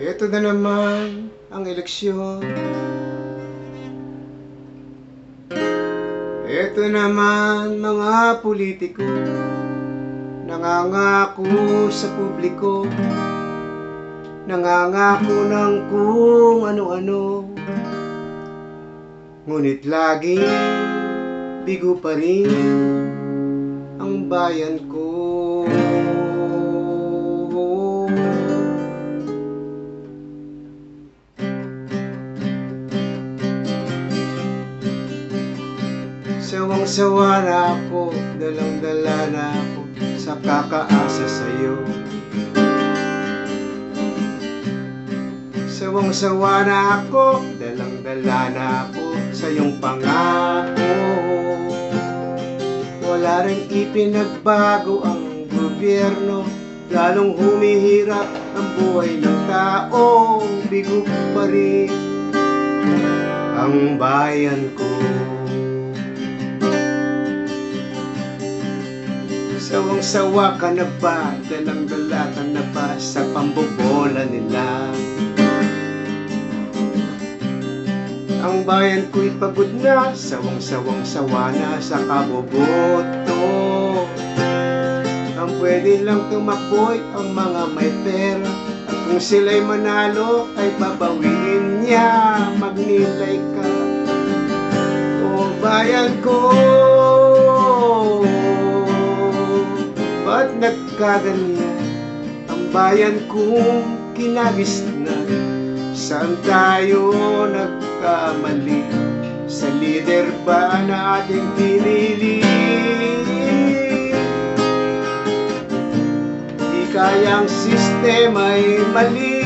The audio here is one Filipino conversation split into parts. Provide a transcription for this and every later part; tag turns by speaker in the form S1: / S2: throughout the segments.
S1: Ito na naman ang eleksyon. Ito naman mga politiko Nangangako sa publiko Nangangako ng kung ano-ano Ngunit laging bigo pa rin ang bayan ko Sawang-sawa na ako, dalang-dala na ako sa kakaasa sa'yo. Sawang-sawa na ako, dalang-dala na ako sa iyong pangako. Wala rin ipinagbago ang gobyerno, lalong humihirap ang buhay ng tao, bigo pa rin ang bayan ko. Sawang-sawa ka na ba? Dalang-dala ka na ba sa pambobola nila? Ang bayan ko'y pagod na Sawang-sawang sawa na sa kaboboto Ang pwede lang tumapoy ang mga may pera At kung sila'y manalo ay babawiin niya Magnilay ka O bayan ko nagkaganyan ang bayan kong kinagis na Saan tayo nagkamali? Sa lider ba nating pinili? Di kayang sistema'y mali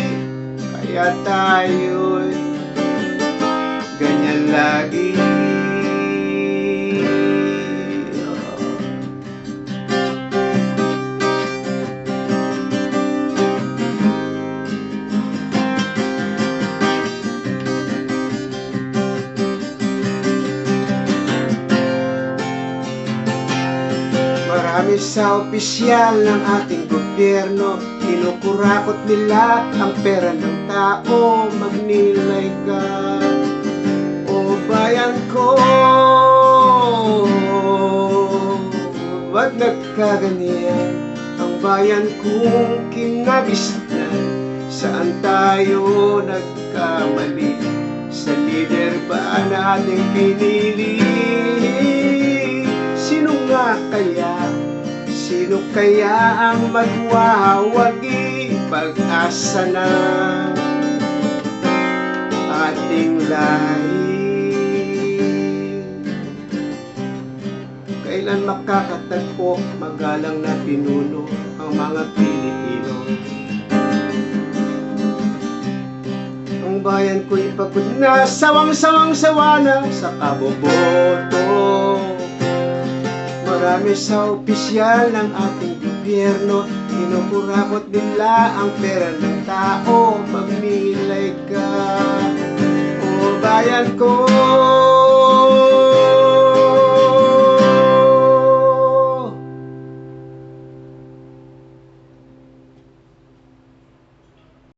S1: Kaya tayo'y ganyan lagi Marami sa opisyal ng ating gobyerno Kinukurakot nila ang pera ng tao. Magnilay ka O bayan ko. Ba't nagkaganyan ang bayan kong kinagisnan. Saan tayo nagkamali? Sa lider ba nating pinili Sino kaya ang magwawagi? Pag-asa na ating lahi. Kailan makakatagpo magalang na pinuno ang mga Pilipino? Ang bayan ko'y pagod na Sawang-sawang sawa na sa kaboboto Marami sa opisyal ng ating gobyerno Kinukurakot nila ang pera ng tao Magmilay ka. O bayan ko